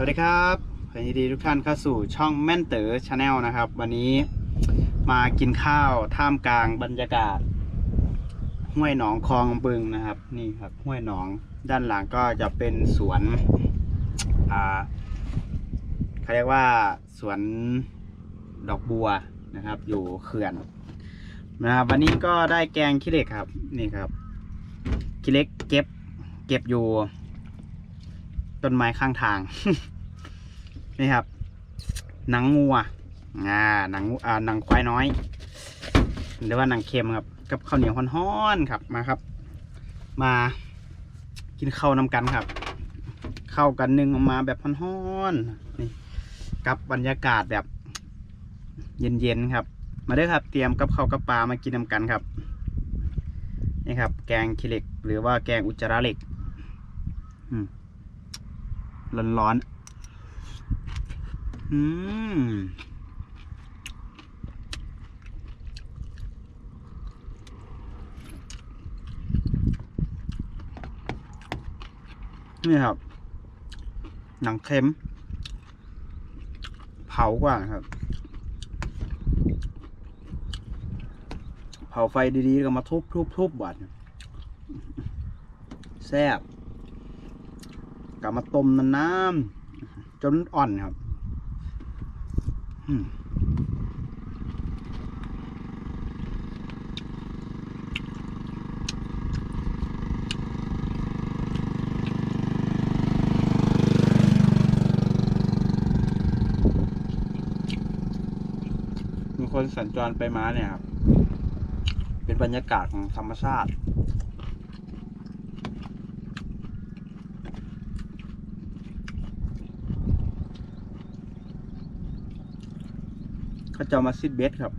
สวัสดีครับยินดีทุกท่านเข้าสู่ช่องแม่นเต๋อชาแนลนะครับ วันนี้มากินข้าวท่ามกลางบรรยากาศ ห้วยหนองคลองบึงนะครับ นี่ครับห้วยหนองด้านหลังก็จะเป็นสวนอ่าเขาเรียกว่าสวนดอกบัวนะครับ อยู่เขื่อนนะครับวันนี้ก็ได้แกงขี้เหล็กครับ นี่ครับขี้เหล็กเก็บ เก็บอยู่ ต้นไม้ข้างทาง นี่ครับ หนังงัวอ่าหนังงูอ่าหนังควายน้อย หรือว่าหนังเค็มครับ กับข้าวเหนียวฮ้อนๆครับมาครับ มากินข้าวนำกันครับ เข้ากันหนึ่งออกมาแบบฮ้อนๆนี่กับบรรยากาศแบบเย็นๆครับ มาเด้อครับ เตรียมกับข้าวกับปลามากินนำกันครับนี่ครับ แกงขี้เหล็ก หรือว่าแกงอุจจาระเหล็ก อืม ร้อนๆอืมนี่ครับ หนังเค็ม เผากว่านะครับ เผาไฟดีๆก็มาทุบทุบทุบหวานแซ่บ กลับมาต้มน้ำๆจนอ่อนครับอืมมีคนสัญจรไปมาเนี่ยครับ เป็นบรรยากาศของธรรมชาติ เขาจะเอามาซิดเบสครับ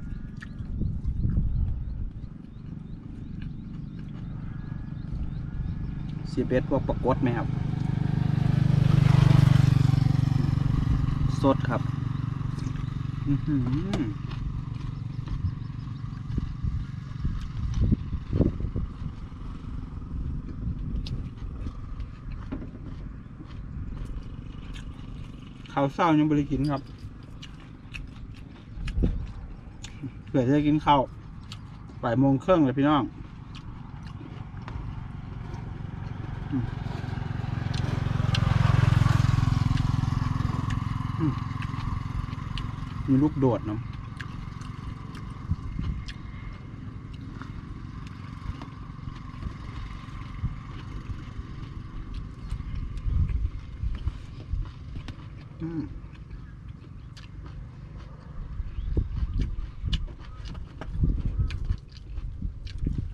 ซีเบสพวกปรากฏไหมครับ สดครับข้าวเศร้ายังบริกินครับ เผื่อจะได้กินข้าวบ่ายโมงครึ่งเลยพี่น้องมีลูกโดดเนาะ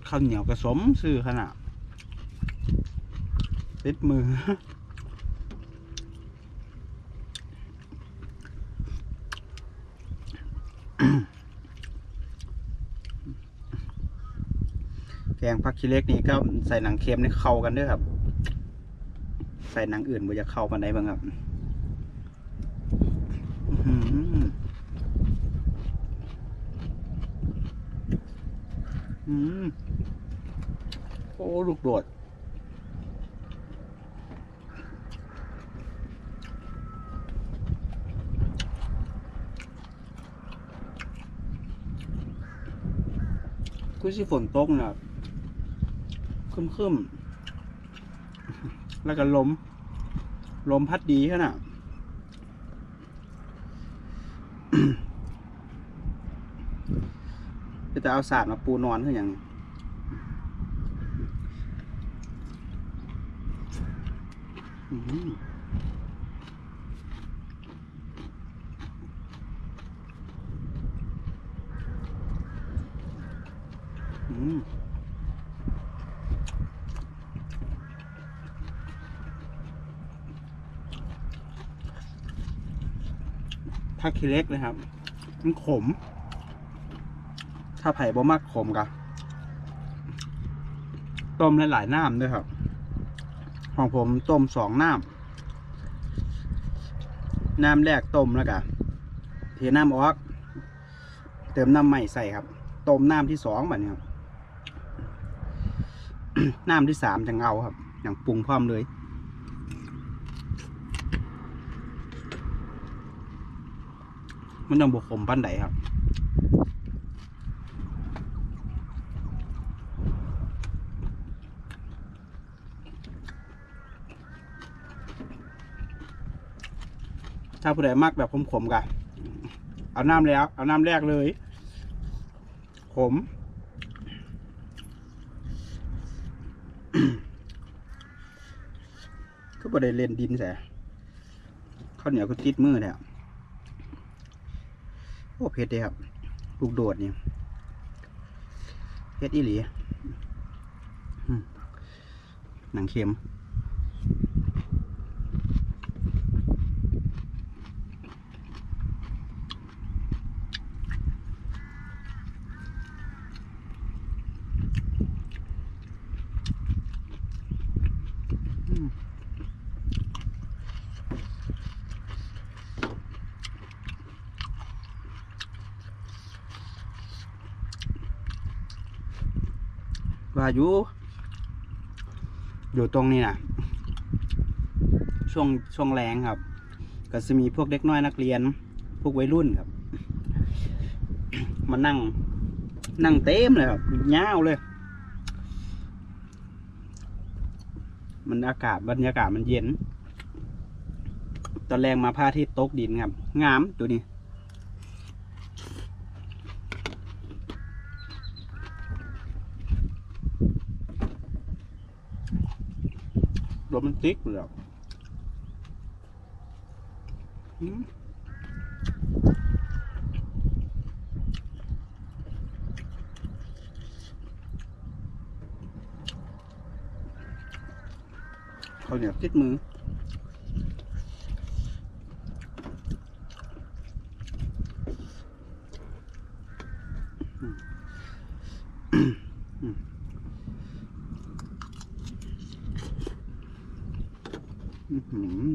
ข้าวเหนียวกระสมซื้อขนาดติดมือแกงผักขี้เล็กนี่ก็ใส่หนังเค็มนี่เข้ากันด้วยครับ ใส่หนังอื่นบ่จะเข้ากันได้บ้างครับอืม โอ้ลูกโดดคือสิฝนตกนะคึมคึมๆแล้วก็ลม ลมพัดดีขนาดจะเอาสาดมาปูนอนคืออย่างนี้ อื้อหืออืมผักขี้เล็กเลยครับ มันขม ถ้าไผ่บ่มักขมกะต้มหลายๆน้ำด้วยครับ ของผมต้มสองน้ำน้ำแรกต้มแล้วก็เทน้ำออก เติมน้ำใหม่ใส่ครับต้มน้ำที่สองแบบนี้ครับน้ำที่สามจังเอาครับ อย่างปรุงพร้อมเลยมันต้องบวกขมปั้นไดครับ ถ้าผู้ใดมักแบบขมๆกะเอาน้ำแล้ว เอาน้ำแรกเลย ขม ก็บ่ได้เล่นดินแสข้าวเหนียวก็ติดมือแล้วโอ้เผ็ดเลยครับ ลูกโดดนี่เผ็ดอีหลีหนังเค็มาอยู่ อยู่ตรงนี้นะช่วงช่วงแรงครับ ก็จะมีพวกเด็กน้อยนักเรียน พวกวัยรุ่นครับ มานั่ง นั่งเต็มเลยครับยาวเลย มันอากาศบรรยากาศมันเย็น ตอนแรงมาพระอาทิตย์ตกดินครับ งามตัวนี้ โรแมนติกเลยอะอืมเขาวเหนียวติดมือ อื้อหือ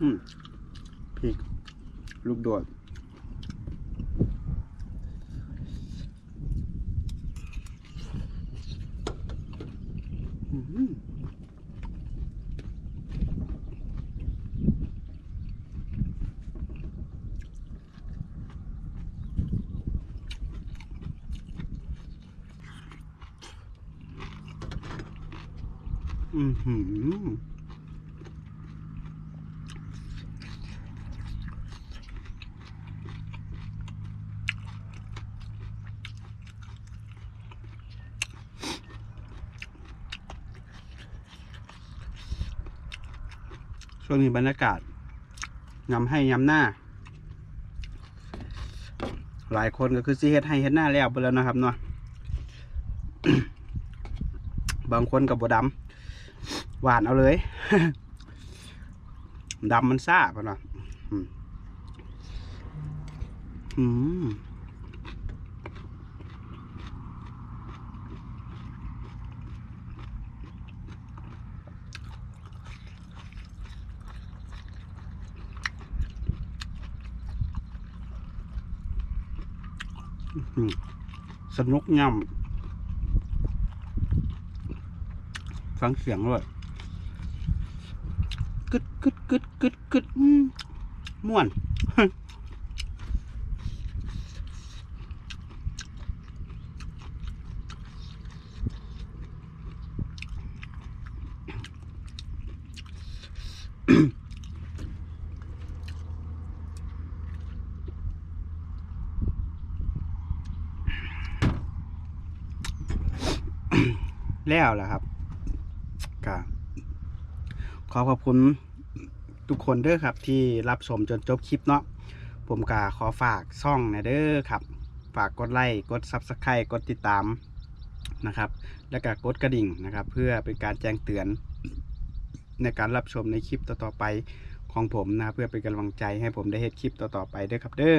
อืมพริก ลูกโดด อื้อหืออือหือ ช่วงนี้บรรยากาศยำให้ยำหน้า หลายคนก็คือสิเฮ็ดให้เฮ็ดหน้าแล้วไปแล้วนะครับเนาะบางคนกับบดำหวานเอาเลยดำมันซ่าป่ะเนาะอืม สนุกย่ำฟังเสียงด้วยกึดกึดกึดกึดกึดอืมม่วน แล้วล่ะครับก็ขอขอบคุณทุกคนเด้อครับ ที่รับชมจนจบคลิปเนาะผมก็ขอฝากช่องนะเด้อครับ ฝากกดไลค์กด Subscribe กดติดตามนะครับ แล้วก็กดกระดิ่งนะครับ เพื่อเป็นการแจ้งเตือนในการรับชมในคลิปต่อๆไปของผมนะเพื่อเป็นกำลังใจให้ผมได้เฮ็ดคลิปต่อๆไปเด้อครับเด้อ